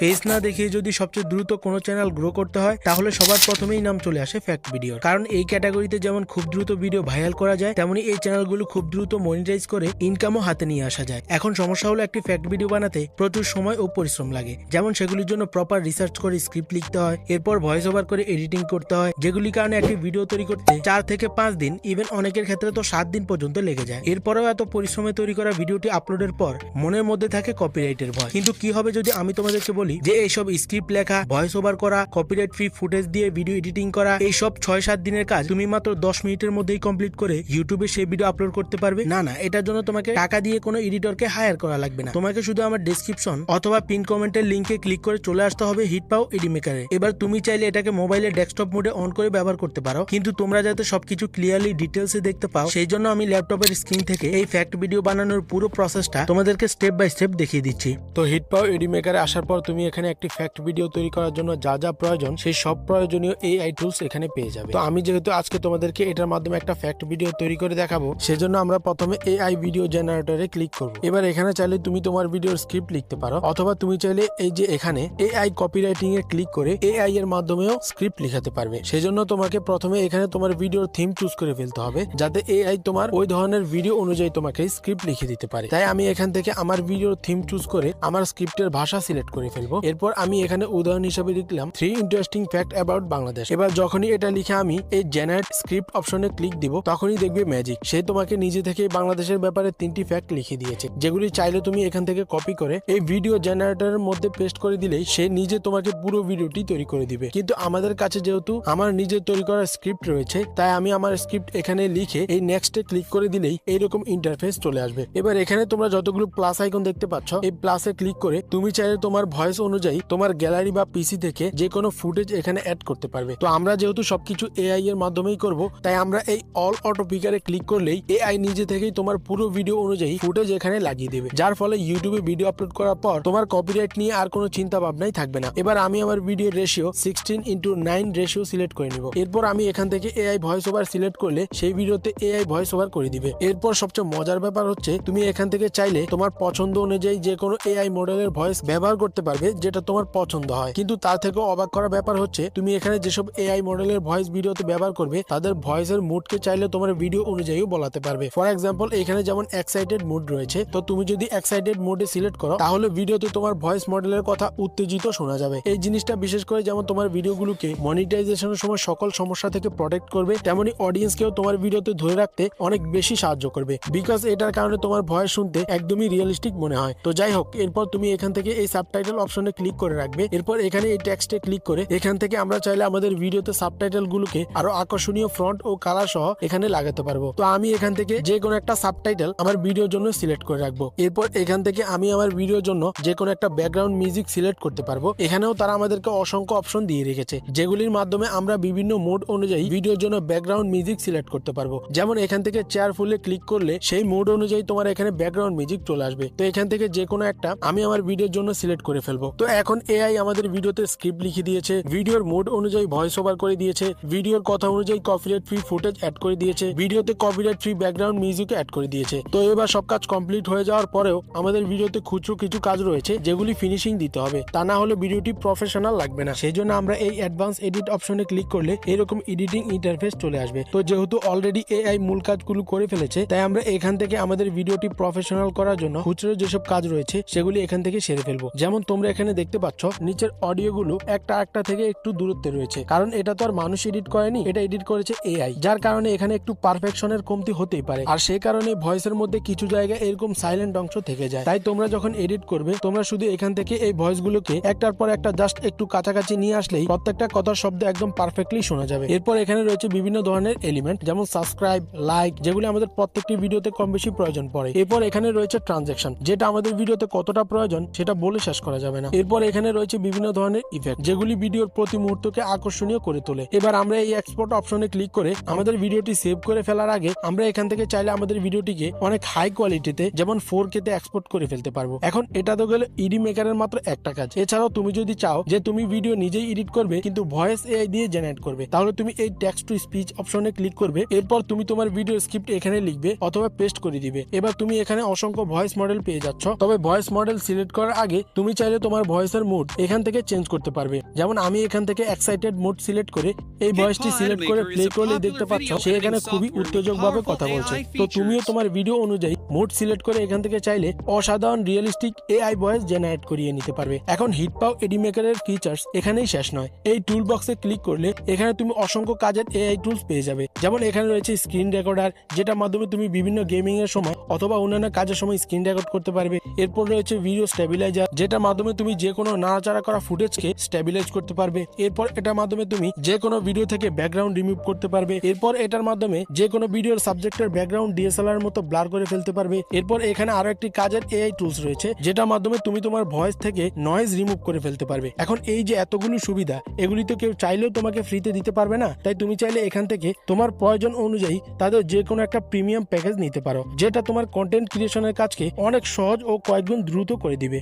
Face না দেখিয়ে যদি সবচেয়ে দ্রুত কোনো চ্যানেল গ্রো করতে হয়, তাহলে সবার প্রথমেই নাম চলে আসে ফ্যাক্ট ভিডিও কারণ এই ক্যাটাগরিতে যেমন খুব দ্রুত ভিডিও ভাইরাল করা যায়, তেমনি এই চ্যানেলগুলো খুব দ্রুত মনিটাইজ করে ইনকামও হাতে নিয়ে আসা যায়। এখন সমস্যা হলো একটি ফ্যাক্ট ভিডিও বানাতে প্রচুর সময় ও পরিশ্রম লাগে। যেমন সেগুলির জন্য প্রপার রিসার্চ করে স্ক্রিপ্ট লিখতে হয়, এরপর ভয়েস ওভার করে এডিটিং করতে হয় যেগুলি কারণে একটি ভিডিও তৈরি করতে চার থেকে পাঁচ দিন ইভেন অনেকের ক্ষেত্রে তো সাত দিন পর্যন্ত লেগে যায়। এরপরেও এত পরিশ্রমে তৈরি করা ভিডিওটি আপলোডের পর মনের মধ্যে থাকে কপিরাইটের ভয়। কিন্তু কি হবে যদি আমি তোমাদেরকে যে এইসব স্ক্রিপ্ট লেখা ভয়েস ওভার করা কপিরাইট ফ্রি ফুটেজ দিয়ে ভিডিও এডিটিং করা, এইসব ছয় সাত দিনের কাজ তুমি মাত্র দশ মিনিটের মধ্যেই কমপ্লিট করে ইউটিউবে সেই ভিডিও আপলোড করতে পারবে। না না, এটার জন্য তোমাকে টাকা দিয়ে কোনো এডিটরকে হায়ার করা লাগবে না। তোমাকে শুধু আমার ডেসক্রিপশন অথবা পিন কমেন্টের লিঙ্কে ক্লিক করে চলে আসতে হবে হিট পাও এডি মেকারে এবার তুমি চাইলে এটাকে মোবাইলের ডেস্কটপ মোডে অন করে ব্যবহার করতে পারো। কিন্তু তোমরা যাতে সবকিছু ক্লিয়ারলি ডিটেলসে দেখতে পাও, সেই জন্য আমি ল্যাপটপের স্ক্রিন থেকে এই ফ্যাক্ট ভিডিও বানানোর পুরো প্রসেসটা তোমাদেরকে স্টেপ বাই স্টেপ দেখিয়ে দিচ্ছি। তো হিট পাও এডি মেকারে আসার পর তুমি এখানে একটি ফ্যাক্ট ভিডিও তৈরি করার জন্য যা যা প্রয়োজন, সেই সব প্রয়োজনীয় এআই টুলস এখানে পেয়ে যাবে। তো আমি যেহেতু আজকে তোমাদেরকে এটার মাধ্যমে একটা ফ্যাক্ট ভিডিও তৈরি করে দেখাবো, সেজন্য আমরা প্রথমে এআই ভিডিও জেনারেটরে ক্লিক করব। এবার এখানে চাইলে তুমি তোমার ভিডিওর স্ক্রিপ্ট লিখতে পারো, অথবা তুমি চাইলে এই যে এখানে এআই কপিরাইটিং এ ক্লিক করে এআই এর মাধ্যমেও স্ক্রিপ্ট লিখাতে পারবে। সেজন্য তোমাকে প্রথমে এখানে তোমার ভিডিওর থিম চুজ করে ফেলতে হবে, যাতে এআই তোমার ওই ধরনের ভিডিও অনুযায়ী তোমাকে স্ক্রিপ্ট লিখে দিতে পারে। তাই আমি এখান থেকে আমার ভিডিওর থিম চুজ করে আমার স্ক্রিপ্টের ভাষা সিলেক্ট করে ফেলব এরপর আমি এখানে উদাহরণ হিসেবে লিখলাম three interesting fact about Bangladesh এবার যখনই এটা লিখে আমি এই জেনারেট স্ক্রিপ্ট অপশনে ক্লিক দিব, তখনই দেখবে ম্যাজিক সে তোমাকে নিজে থেকে বাংলাদেশের ব্যাপারে তিনটি ফ্যাক্ট লিখে দিয়েছে। যেগুলি চাইলে তুমি এখান থেকে কপি করে এই ভিডিও জেনারেটরের মধ্যে পেস্ট করে দিলেই সে নিজে তোমাকে পুরো ভিডিওটি তৈরি করে দিবে। কিন্তু আমাদের কাছে যেহেতু আমার নিজের তৈরি করা স্ক্রিপ্ট রয়েছে, তাই আমি আমার স্ক্রিপ্ট এখানে লিখে এই নেক্সটে ক্লিক করে দিলেই এইরকম ইন্টারফেস চলে আসবে। এবার এখানে তোমরা যতগুলো প্লাস আইকন দেখতে পাচ্ছ, এই প্লাসে ক্লিক করে তুমি চাইলে তোমার ভয়েস অনুযায়ী তোমার গ্যালারি বা পিসি থেকে যে কোনো ফুটেজ এখানে অ্যাড করতে পারবে। তো আমরা যেহেতু সবকিছু এআই এর মাধ্যমেই করব, তাই আমরা এই অল অটো পিকারে ক্লিক করলেই এআই নিজে থেকেই তোমার পুরো ভিডিও অনুযায়ী ফুটেজ এখানে লাগিয়ে দেবে। যার ফলে ইউটিউবে ভিডিও আপলোড করার পর তোমার কপিরাইট নিয়ে আর কোনো চিন্তা ভাবনাই থাকবে না। এবার আমি আমার video ratio sixteen into nine ratio select করে নিব। এরপর আমি এখান থেকে এআই ভয়েস ওভার সিলেক্ট করলে সেই ভিডিওতে এআই ভয়েস ওভার করে দিবে। এরপর সবচেয়ে মজার ব্যাপার হচ্ছে, তুমি এখান থেকে চাইলে তোমার পছন্দ অনুযায়ী যে কোনো এআই মডেলের ভয়েস ব্যবহার করতে পারবে। যেটা তোমার পছন্দ হয়। কিন্তু তার থেকেও অবাক করা ব্যাপার হচ্ছে, তুমি এখানে যেসব এআই মডেলের ভয়েস ভিডিওতে ব্যবহার করবে, তাদের ভয়েসের মুডকে চাইলে তোমার ভিডিও অনুযায়ীও বলাতে পারবে। ফর এক্সাম্পল এখানে যেমন এক্সাইটেড মুড রয়েছে, তো তুমি যদি এক্সাইটেড মোডে সিলেক্ট করো, তাহলে ভিডিওতে তোমার ভয়েস মডেলের কথা উত্তেজিত শোনা যাবে। এই জিনিসটা বিশেষ করে যেমন তোমার ভিডিওগুলোকে মনিটাইজেশনের সময় সকল সমস্যা থেকে প্রোটেক্ট করবে, তেমনি অডিয়েন্সকেও তোমার ভিডিওতে ধরে রাখতে অনেক বেশি সাহায্য করবে। বিকজ এটার কারণে তোমার ভয়েস শুনতে একদমই রিয়েলিস্টিক মনে হয়। তো যাই হোক, এরপর তুমি এখান থেকে এই সাবটাইটেল অপশনে ক্লিক করে রাখবে। এরপর এখানে এই টেক্সটে ক্লিক করে এখান থেকে আমরা চাইলে আমাদের ভিডিওতে সাবটাইটেল গুলোকে আরও আকর্ষণীয় ফ্রন্ট ও কালার সহ এখানে লাগাতে পারব। তো আমি এখান থেকে যে কোনো একটা সাবটাইটেল আমার ভিডিওর জন্য সিলেক্ট করে রাখব। এরপর এখান থেকে আমি আমার ভিডিওর জন্য যে কোনো একটা ব্যাকগ্রাউন্ড মিউজিক সিলেক্ট করতে পারব। এখানেও তারা আমাদেরকে অসংখ্য অপশন দিয়ে রেখেছে, যেগুলির মাধ্যমে আমরা বিভিন্ন মোড অনুযায়ী ভিডিওর জন্য ব্যাকগ্রাউন্ড মিউজিক সিলেক্ট করতে পারব। যেমন এখান থেকে চেয়ার ফুলে ক্লিক করলে সেই মোড অনুযায়ী তোমার এখানে ব্যাকগ্রাউন্ড মিউজিক চলে আসবে। তো এখান থেকে যে কোনো একটা আমি আমার ভিডিওর জন্য সিলেক্ট করে ফেলব। তো এখন এআই আমাদের ভিডিওতে স্ক্রিপ্ট লিখে দিয়েছে, ভিডিওর মোড অনুযায়ী ভয়েস ওভার করে দিয়েছে, ভিডিওর কথা অনুযায়ী কপিরাইট ফ্রি ফুটেজ অ্যাড করে দিয়েছে, ভিডিওতে copyright free background music add করে দিয়েছে। তো এবার সব কাজ কমপ্লিট হয়ে যাওয়ার পরেও আমাদের ভিডিওতে খুচরো কিছু কাজ রয়েছে, যেগুলি ফিনিশিং দিতে হবে। তা না হলে ভিডিওটি প্রফেশনাল লাগবে না। সেই জন্য আমরা এই অ্যাডভান্স এডিট অপশনে ক্লিক করলে এরকম এডিটিং ইন্টারফেস চলে আসবে। তো যেহেতু অলরেডি এআই মূল কাজগুলো করে ফেলেছে, তাই আমরা এখান থেকে আমাদের ভিডিওটি প্রফেশনাল করার জন্য খুচরো যেসব কাজ রয়েছে, সেগুলি এখান থেকে সেরে ফেলব। যেমন তোমরা এখানে দেখতে পাচ্ছ, নিচের অডিওগুলো একটা একটা থেকে একটু দূরত্বে রয়েছে। কারণ এটা তো আর মানুষ এডিট করেনি, এটা এডিট করেছে এআই যার কারণে এখানে একটু পারফেকশনের কমতি হতেই পারে। আর সেই কারণে ভয়েসের মধ্যে কিছু জায়গায় এরকম সাইলেন্ট অংশ থেকে যায়। তাই তোমরা যখন এডিট করবে, তোমরা শুধু এখান থেকে এই ভয়েস গুলোকে একটার পর একটা জাস্ট একটু কাছাকাছি নিয়ে আসলেই প্রত্যেকটা কথার শব্দ একদম পারফেক্টলি শোনা যাবে। এরপর এখানে রয়েছে বিভিন্ন ধরনের এলিমেন্ট যেমন সাবস্ক্রাইব লাইক যেগুলি আমাদের প্রত্যেকটি ভিডিওতে কম বেশি প্রয়োজন পড়ে। এরপর এখানে রয়েছে ট্রানজেকশন যেটা আমাদের ভিডিওতে কতটা প্রয়োজন, সেটা বলে শেষ করা যাবে। না। এরপর এখানে রয়েছে বিভিন্ন ধরনের ইফেক্ট যেগুলি ভিডিওর প্রতি মুহূর্তকে আকর্ষণীয় করে তোলে। এবার আমরা এই এক্সপোর্ট অপশনে ক্লিক করে আমাদের ভিডিওটি সেভ করে ফেলার আগে আমরা এখান থেকে চাইলে আমাদের ভিডিওটিকে অনেক হাই কোয়ালিটিতে যেমন ফোর কেতে এক্সপোর্ট করে ফেলতে পারব। এখন এটা তো গেলে ইডি মেকারের মাত্র একটা কাজ। এছাড়াও তুমি যদি চাও যে তুমি ভিডিও নিজেই এডিট করবে, কিন্তু ভয়েস এআই দিয়ে জেনারেট করবে, তাহলে তুমি এই টেক্সট টু স্পিচ অপশনে ক্লিক করবে। এরপর তুমি তোমার ভিডিও স্ক্রিপ্ট এখানে লিখবে অথবা পেস্ট করে দিবে। এবার তুমি এখানে অসংখ্য ভয়েস মডেল পেয়ে যাচ্ছ। তবে ভয়েস মডেল সিলেক্ট করার আগে তুমি চাইলে তোমার ভয়েসের মুড এখান থেকে চেঞ্জ করতে পারবে। যেমন আমি এখান থেকে এক্সাইটেড মুড সিলেক্ট করে এই ভয়েসটি সিলেক্ট করে প্লে করলে দেখতে পাচ্ছ সে এখানে খুবই উত্তেজকভাবে কথা বলছে। তো তুমিও তোমার ভিডিও অনুযায়ী মুড সিলেক্ট করে এখান থেকে চাইলে অসাধারণ রিয়েলিস্টিক এআই ভয়েস জেনারেট করিয়ে নিতে পারবে। এখন হিটপাও এডি মেকারের ফিচার্স এখানেই শেষ নয়। এই টুল বক্সে ক্লিক করলে এখানে তুমি অসংখ্য কাজের এআই টুলস পেয়ে যাবে। যেমন এখানে রয়েছে স্ক্রিন রেকর্ডার যেটার মাধ্যমে তুমি বিভিন্ন গেমিং এর সময় অথবা অন্যান্য কাজের সময় স্ক্রিন রেকর্ড করতে পারবে। এরপর রয়েছে ভিডিও স্টেবিলাইজার যেটার মাধ্যমে তুমি যে কোনো নাড়াচাড়া করা ফুটেজকে স্টেবিলাইজ করতে পারবে। এরপর এটার মাধ্যমে তুমি যে কোনো ভিডিও থেকে ব্যাকগ্রাউন্ড রিমুভ করতে পারবে। এরপর এটার মাধ্যমে যে কোনো ভিডিওর সাবজেক্টের ব্যাকগ্রাউন্ড ডিএসএলআর মতো ব্লার করে ফেলতে পারবে। এরপর এখানে আরও একটি কাজের এআই টুলস রয়েছে, যেটার মাধ্যমে তুমি তোমার ভয়েস থেকে নয়েজ রিমুভ করে ফেলতে পারবে। এখন এই যে এতগুলো সুবিধা, এগুলি তো কেউ চাইলেও তোমাকে ফ্রিতে দিতে পারবে না। তাই তুমি চাইলে এখান থেকে তোমার প্রয়োজন অনুযায়ী তাদের যে কোনো একটা প্রিমিয়াম প্যাকেজ নিতে পারো, যেটা তোমার কন্টেন্ট ক্রিয়েশনের কাজকে অনেক সহজ ও কয়েকগুণ দ্রুত করে দিবে।